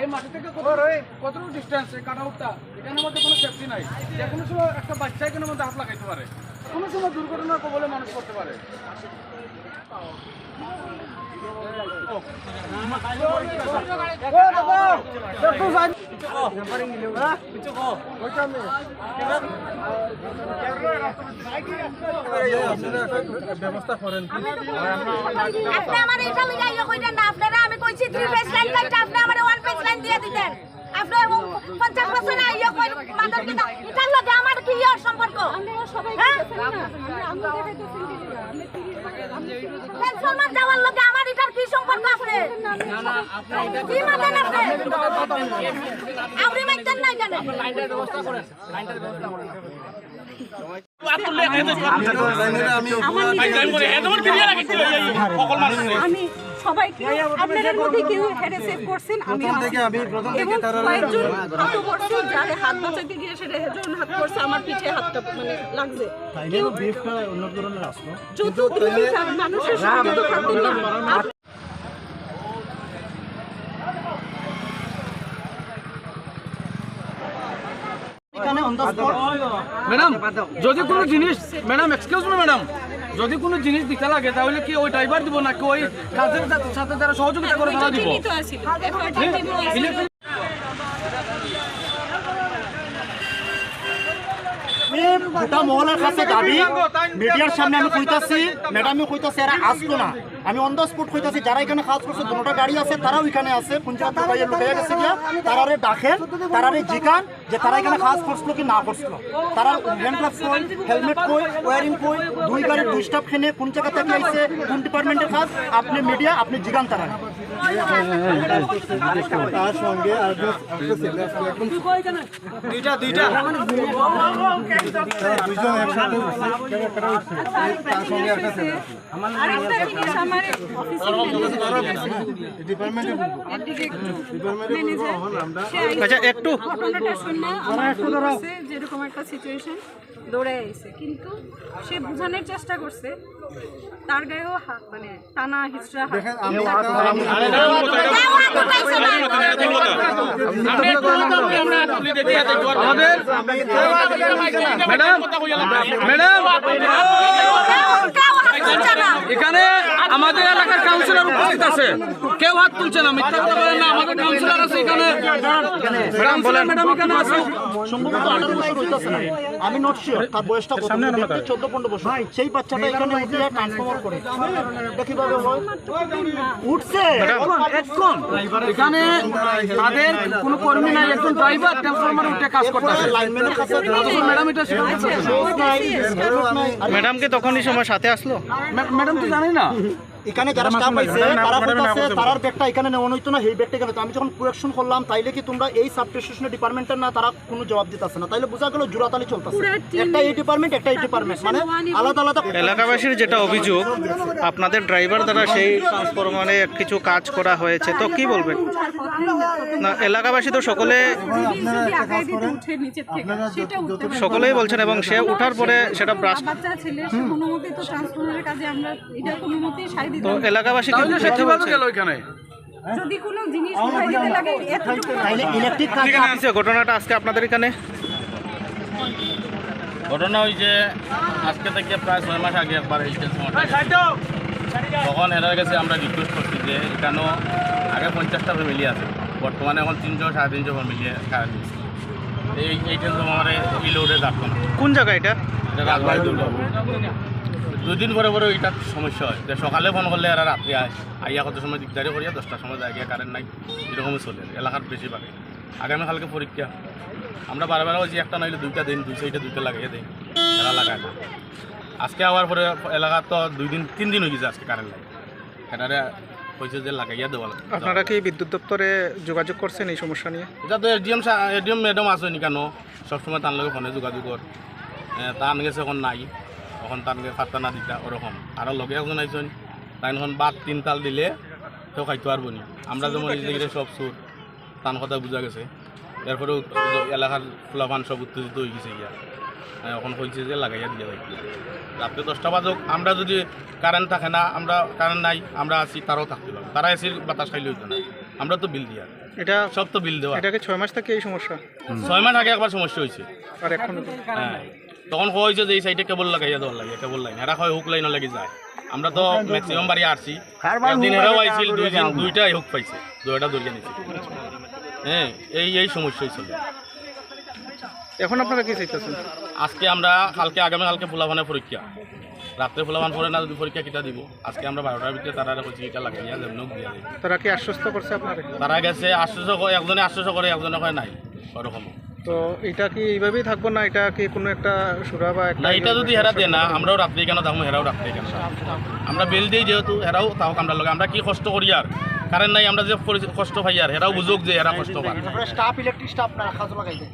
এই মাটি থেকে এখানের মধ্যে কোনো নাই যে কোনো সময় একটা বাচ্চা মধ্যে হাত লাগাইতে পারে কোনো সময় কবলে মানুষ করতে পারে আপনি আমার এটা লিগাইয়া কইতেন না আপনারা আমি কইছি থ্রি পেজ লাইন কাটতে আপনি আমার ওয়ান পেজ লাইন দিয়ে দিতেন। আপনি পঞ্চাশ বছর আইয়া কই মাদক কিনা এটার লগে আমার কি সম্পর্ক? হ্যাঁ? ট্রান্সফরমার যাওয়ার লগে আমার এটার কি সম্পর্ক আছে? কি মানেন আপনি? আপনি মাইতেন না কেন আমি সবাইকে আপনাদের মধ্যে কেউ হেডে সেভ করছেন আমি এবং কয়েকজন হাত করছে যারে হাত বাঁচাতে গিয়ে সেটা হাত করছে আমার পিঠে হাতটা মানে লাগছে। কেউ যত দ্রুত মানুষের সাথে তো থাকতেন না আপ- ম্যাডাম যদি কোনো জিনিস ম্যাডাম এক্সকিউজ মি ম্যাডাম যদি কোনো জিনিস দিতে লাগে তাহলে কি ওই ড্রাইভার দিব নাকি ওই কাজের সাথে যারা সহযোগিতা করে তারা দিব তো আছি এফআইআর দিব ইলেকট্রিক গোটা মহলের কাছে দাবি মিডিয়ার সামনে আমি কইতাছি ম্যাডামে কইতাছি এরা আসতো না। আমি অন দ্য স্পট কইতাছি যারা এখানে কাজ করছে দুটো গাড়ি আছে তারাও এখানে আছে। পঞ্চায়েত বাইরে লুকাইয়া গেছে গিয়া তারারে ডাকেন তারারে জিকান যে তারা এখানে কাজ করছিল কি না করছিল। তারা হ্যান্ড গ্লাভস কই হেলমেট কই ওয়ারিং কই দুই গাড়ির দুই স্টাফ খেনে কোন জায়গা থেকে আইছে কোন ডিপার্টমেন্টের কাজ আপনি মিডিয়া আপনি জিগান তারা তার সঙ্গে দুইটা দুইটা আরেকটা জিনিস আমার অফিসে আচ্ছা একটু। যেরকম একটা। সিচুয়েশন দৌড়ে আইছে কিন্তু সে বোঝানোর চেষ্টা করছে তার গায়েও হাত মানে টানা হিচড়া হাত এখানে আমাদের এলাকার কাউন্সিলর উপস্থিত আছে। কেউ হাত তুলছে না মিথ্যা কথা বলেন না আমাদের সম্ভবত আঠারো বছর হইতেছে না আমি নট শিওর তার বয়সটা কত? দেখতে চোদ্দ পনেরো বছর। সেই বাচ্চাটা এখানে উঠে ট্রান্সফর্মার করে। এটা কীভাবে হয়। উঠছে? এখন এখানে। তাদের কোনো কর্মী নাই একজন ড্রাইভার ট্রান্সফরমার উঠে কাজ করতেছে। লাইনম্যানের ম্যাডাম এটা স্বীকার করতেছে। ম্যাডামকে তখনই সময় সাথে আসলো? ম্যাডাম তো জানি না। এখানে যারা স্টাফ আছে তারা বলতেছে তারার ব্যাগটা এখানে নেওয়া হইতো না এই ব্যাগটা এখানে তো আমি যখন কুয়েকশন করলাম তাইলে কি তোমরা এই সাব স্টেশনের ডিপার্টমেন্টের না তারা কোনো জবাব দিতেছে না। তাইলে বোঝা গেল জোড়াতালি চলতেছে। একটা এই ডিপার্টমেন্ট একটা এই ডিপার্টমেন্ট মানে আলাদা আলাদা এলাকাবাসীর যেটা অভিযোগ আপনাদের ড্রাইভার দ্বারা সেই ট্রান্সফরমারে কিছু কাজ করা হয়েছে তো কি বলবেন? না এলাকাবাসী তো সকলে। সকলেই বলছেন এবং সে উঠার পরে সেটা ব্রাশ বাচ্চা ছেলে সে কোনো তো এলাকাবাসী কি তাহলে সে মিথ্যে কীভাবে বলছে গেল এখানে। যদি কোনো জিনিস দিতে লাগে ইলেকট্রিক ঘটনাটা আজকে আপনাদের এখানে? ঘটনা হয়েছে আজকে থেকে প্রায় ছয় মাস আগে একবার এই তখন এরার কাছে আমরা রিকোয়েস্ট করছি যে এখানেও আগে পঞ্চাশটা ফ্যামিলি আছে। বর্তমানে এখন তিনশো সাড়ে তিনশো ফ্যামিলি এই এই ট্রান্সফর্মারে এই লোডে থাকতো কোন জায়গা এটা? এটা রাজবাড়ি দুর্গাপুর। দুই দিন পরে পরে এটা সমস্যা হয়। যে সকালে ফোন করলে এরা রাত্রে আয়। আইয়া কত সময় দিকদারি করিয়া দশটার সময় যায় গিয়া কারেন্ট নাই। এরকমই চলে। এলাকার বেশিরভাগ আগামীকালকে পরীক্ষা। আমরা বারবার বলছি একটা নইলে দুইটা দিন দুই সাইডে দুইটা লাগিয়ে দিই এরা লাগায় না। আজকে আবার পরে এলাকার তো দুই দিন তিন দিন হয়ে গেছে আজকে কারেন্ট নাই এটারে কইছে যে লাগাইয়া দেওয়া আপনারা কি বিদ্যুৎ দপ্তরে যোগাযোগ করছেন এই সমস্যা নিয়ে? এটা তো এডিএম এডিএম ম্যাডাম আছে নি কেন? সবসময় তার লগে ফোনে যোগাযোগ কর। তার গেছে এখন নাই এখন তার পাত্তা না দিতা ওরকম। আরও লগে একজন আইসন তাই এখন বাদ তিন তাল দিলে কেউ খাইতে পারব নি। আমরা যেমন সব সুর। তান কথা বোঝা গেছে। এরপরেও এলাকার ফুলাফান সব উত্তেজিত হয়ে গেছে গিয়া। হ্যাঁ, এখন কইছে যে লাগাইয়া দিয়ে যাই রাত্রে দশটা বাজক আমরা যদি কারেন্ট থাকে না আমরা কারেন্ট নাই আমরা আছি তারাও থাকতে পারব। তারা এসির বাতাস খাইলে হইতো না। আমরা তো বিল দিয়া। এটা সব তো বিল দেওয়া। এটাকে ছয় মাস থেকে এই সমস্যা? ছয় মাস আগে একবার সমস্যা হয়েছে। আর এখন হ্যাঁ। তখন কইছে যে এই সাইডে কেবল লাগাইয়া দেওয়ার লাগে কেবল লাইন এরা হয় হুক লাইনও লাগি যায়। আমরা তো ম্যাক্সিমাম বাড়ি আসছি। একদিন এরাও আইছিল দুই দিন দুইটাই হুক পাইছে। দুইটা দরিয়া নিছে। হ্যাঁ এই এই সমস্যা হয়েছিল এখন আপনারা কি চাইতেছেন? আজকে আমরা কালকে আগামীকালকে ফুলাভানে পরীক্ষা। রাত্রে ফুলাভান পরে না যদি পরীক্ষা কিটা দিব? আজকে আমরা বারোটার ভিতরে তারা কইছি লাগাইয়া দিয়া তারা কি আশ্বস্ত করছে আপনারা তারা গেছে আশ্বাস করে একজনে আশ্বস্ত করে একজনে কয় নাই ওরকম। তো এটা কি এইভাবেই থাকব না এটা কি কোনো একটা সুরা বা একটা না এটা যদি হেরা দেয় না আমরাও রাত্রে কেন থাকব হেরাও রাত্রে কেন আমরা বিল দিই যেহেতু হেরাও তাও আমরা লগে। আমরা কি কষ্ট করি আর? কারণ নাই আমরা যে কষ্ট পাই আর হেরাও বুঝুক যে এরা কষ্ট পায় স্টাফ ইলেকট্রিক স্টাফ না কাজ লাগাইছে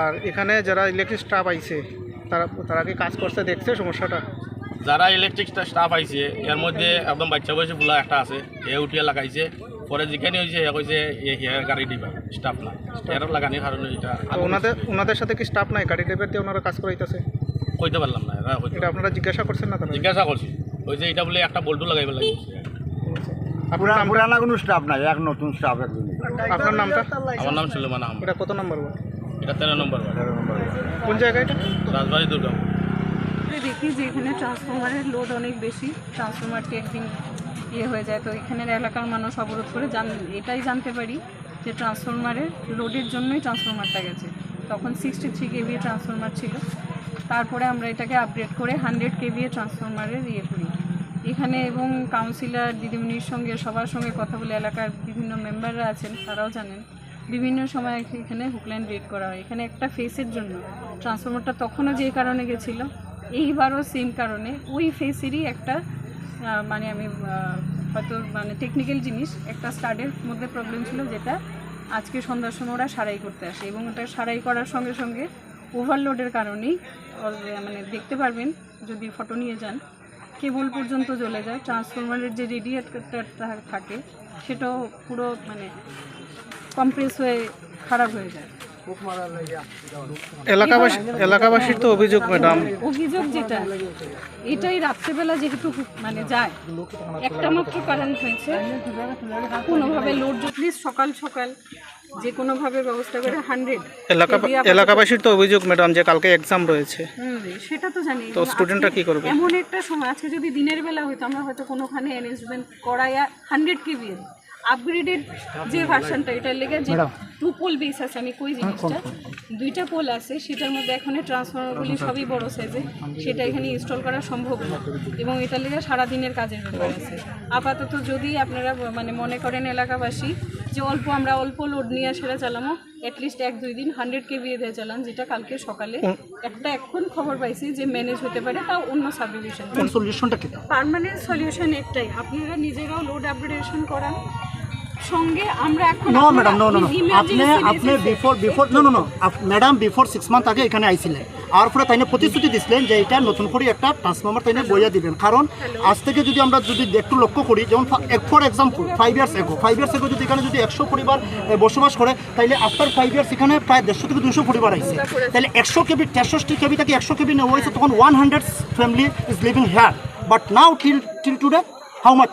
আর এখানে যারা ইলেকট্রিক স্টাফ আইছে তারা তারা কি কাজ করছে দেখছে সমস্যাটা? যারা ইলেকট্রিক স্টাফ আইছে এর মধ্যে একদম বাচ্চা বয়সী ফুলা একটা আছে এ উঠিয়ে লাগাইছে পরে যেখানে হয়েছে এ কইছে এ হেয়ার গাড়ি দিবা স্টাফ না এর লাগানির কারণে এটা ওনাদের ওনাদের সাথে কি স্টাফ নাই? গাড়ি ড্রাইভার দিয়ে ওনারা কাজ করাইতেছে? কইতে পারলাম না এটা আপনারা জিজ্ঞাসা করছেন না জিজ্ঞাসা করছি। ওই যে এটা বলে একটা বল্টু লাগাইবে লাগে। পুরানা কোনো স্টাফ নাই এক নতুন স্টাফ একজন। আপনার নামটা? আমার নাম সুলেমান আহমদ। এটা কত নম্বর ওয়ার্ড? এটা তেরো নম্বর ওয়ার্ড। কোন জায়গায় এটা? রাজবাড়ি আমরা দেখি যে এখানে ট্রান্সফরমারের লোড অনেক বেশি। ট্রান্সফরমারটি একদিন ইয়ে হয়ে যায়। তো এখানের এলাকার মানুষ অবরোধ করে জান এটাই জানতে পারি যে ট্রান্সফরমারের লোডের জন্যই ট্রান্সফরমারটা গেছে। তখন সিক্সটি থ্রি কেভি ট্রান্সফরমার ছিল। তারপরে আমরা এটাকে আপডেট করে হান্ড্রেড কেভি ট্রান্সফরমারের ইয়ে করি। এখানে এবং কাউন্সিলর দিদিমণির সঙ্গে, সবার সঙ্গে কথা বলে এলাকার বিভিন্ন মেম্বাররা আছেন, তারাও জানেন। বিভিন্ন সময় এখানে হুকলাইন রেড করা হয়। এখানে একটা ফেসের জন্য। ট্রান্সফরমারটা তখনও যে কারণে গেছিল, এইবারও সেম কারণে। ওই ফেসেরই একটা মানে আমি হয়তো মানে টেকনিক্যাল জিনিস, একটা স্টাডের মধ্যে প্রবলেম ছিল যেটা আজকে সন্ধ্যার সময় ওরা সারাই করতে আসে এবং ওটা সারাই করার সঙ্গে সঙ্গে ওভারলোডের কারণেই মানে দেখতে পারবেন, যদি ফটো নিয়ে যান। কেবল পর্যন্ত জ্বলে যায়। ট্রান্সফরমারের যে রেডিয়েটারটা থাকে সেটাও পুরো মানে কম্প্রেস হয়ে খারাপ হয়ে যায়। এলাকাবাসী এলাকাবাসীর তো অভিযোগ ম্যাডাম অভিযোগ যেটা এটাই রাত্রেবেলা যেহেতু মানে যায় একটা মাত্র কারণ হয়েছে। কোনোভাবে লোড প্লিজ সকাল সকাল যে কোনোভাবে ব্যবস্থা করে হান্ড্রেড এলাকা এলাকাবাসীর তো অভিযোগ ম্যাডাম যে কালকে এক্সাম রয়েছে। সেটা তো জানি। তো স্টুডেন্টরা কি করবে? এমন একটা সময় আজকে যদি দিনের বেলা হতো আমরা হয়তো কোনোখানে অ্যারেঞ্জমেন্ট করাইয়া হান্ড্রেড কেবি আপগ্রেডেড যে ভার্সনটা এটার লেগে যে টু পোল বেস আছে আমি কই জিনিসটা? দুইটা পোল আছে সেটার মধ্যে এখানে ট্রান্সফরমারগুলি সবই বড় সাইজে সেটা এখানে ইনস্টল করা সম্ভব না। এবং এটার লেগে সারাদিনের কাজের ব্যাপার আছে। আপাতত যদি আপনারা মানে মনে করেন এলাকাবাসী যে অল্প আমরা অল্প লোড নিয়ে সেটা চালামো অ্যাটলিস্ট এক দুই দিন হান্ড্রেড কেবি দিয়ে চালান যেটা কালকে সকালে। একটা এখন খবর পাইছি যে ম্যানেজ হতে পারে তাও অন্য সাবডিভিশন সলিউশনটা কি? পার্মানেন্ট সলিউশন একটাই আপনারা নিজেরাও লোড আপগ্রেডেশন করান। সঙ্গে আমরা এখন নো ম্যাডাম নো নো আপনি আপনি before before no no no madam before six month আগে এখানে আইছিলেন। আর পরে তাইনে প্রতিশ্রুতি দিছিলেন যে এটা নতুন করে একটা ট্রান্সফর্মার তাইনে বইয়া দিবেন। কারণ আজ থেকে যদি আমরা যদি একটু লক্ষ্য করি যেমন for example five years ago five years ago যদি এখানে যদি একশো পরিবার বসবাস করে তাইলে আফটার ফাইভ ইয়ার্স এখানে প্রায় দেড়শো থেকে দুশো পরিবার আইছে। তাহলে একশো কেবি তেষট্টি কেবি থেকে একশো কেবি নেওয়া হয়েছে তখন one hundred family is living here but now till till today how much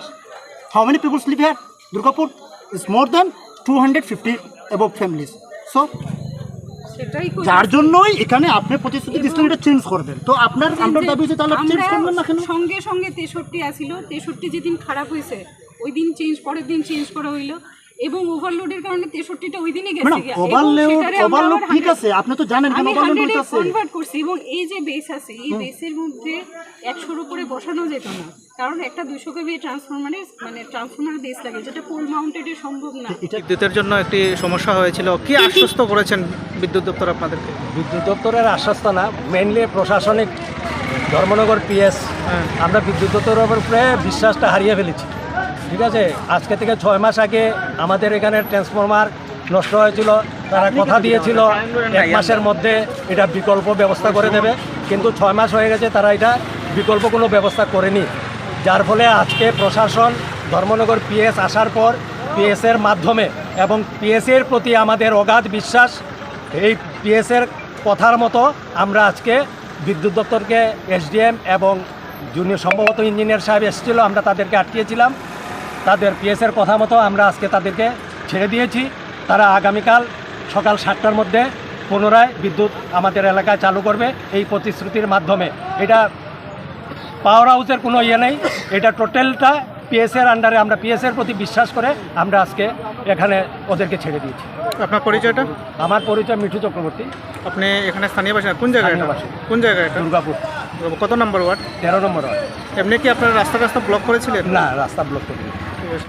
How many people live here? Durgapur is more than 250 above families. So। যার জন্যই এখানে আপনি প্রতিশ্রুতি দিচ্ছেন এটা চেঞ্জ করবেন তো আপনার আপনার দাবি হচ্ছে তাহলে চেঞ্জ করবেন না কেন সঙ্গে সঙ্গে তেষট্টি আসিল তেষট্টি যেদিন খারাপ হয়েছে ওই দিন চেঞ্জ পরের দিন চেঞ্জ করা হইল এবং ওভারলোডের কারণে তেষট্টিটা ওই দিনই গেছে ওভারলোড ওভারলোড ঠিক আছে আপনি তো জানেন কেন আমি ওভারলোড হইতাছে। কনভার্ট করছি এবং এই যে বেস আছে এই বেসের মধ্যে একশোর উপরে বসানো যেত না। কারণ একটা দুশো কেবি ট্রান্সফরমারে মানে ট্রান্সফরমার বেস লাগে যেটা পোল মাউন্টেডে সম্ভব না। বিদ্যুতের জন্য একটি সমস্যা হয়েছিল। কি আশ্বস্ত করেছেন বিদ্যুৎ দপ্তর আপনাদেরকে? বিদ্যুৎ দপ্তরের আশ্বাস্ত না মেনলি প্রশাসনিক ধর্মনগর পিএস আমরা বিদ্যুৎ দপ্তরের উপরে বিশ্বাসটা হারিয়ে ফেলেছি। ঠিক আছে? আজকে থেকে ছয় মাস আগে আমাদের এখানে ট্রান্সফরমার নষ্ট হয়েছিল, তারা কথা দিয়েছিল, এক মাসের মধ্যে এটা বিকল্প ব্যবস্থা করে দেবে। কিন্তু ছয় মাস হয়ে গেছে, তারা এটা বিকল্প কোনো ব্যবস্থা করেনি। যার ফলে আজকে প্রশাসন, ধর্মনগর পিএস আসার পর পিএসের মাধ্যমে এবং পিএসের প্রতি আমাদের অগাধ বিশ্বাস, এই পিএসের কথার মতো আমরা আজকে বিদ্যুৎ দপ্তরকে এসডিএম এবং জুনিয়র সম্ভবত ইঞ্জিনিয়ার সাহেব এসেছিল, আমরা তাদেরকে আটকিয়েছিলাম। তাদের পিএসের কথা মতো আমরা আজকে তাদেরকে ছেড়ে দিয়েছি। তারা আগামীকাল সকাল সাতটার মধ্যে পুনরায় বিদ্যুৎ আমাদের এলাকায় চালু করবে এই প্রতিশ্রুতির মাধ্যমে। এটা পাওয়ার হাউসের কোনো ইয়ে নেই। এটা টোটালটা পিএসের আন্ডারে আমরা পিএসের প্রতি বিশ্বাস করে আমরা আজকে এখানে ওদেরকে ছেড়ে দিয়েছি। আপনার পরিচয়টা? আমার পরিচয় মিঠু চক্রবর্তী। আপনি এখানে স্থানীয় বাসিন্দা? কোন জায়গায়। কোন জায়গায় দুর্গাপুর। কত নম্বর ওয়ার্ড তেরো নম্বর ওয়ার্ড। এমনি কি আপনার রাস্তা রাস্তা ব্লক করেছিলেন না রাস্তা ব্লক করে দিয়েছি।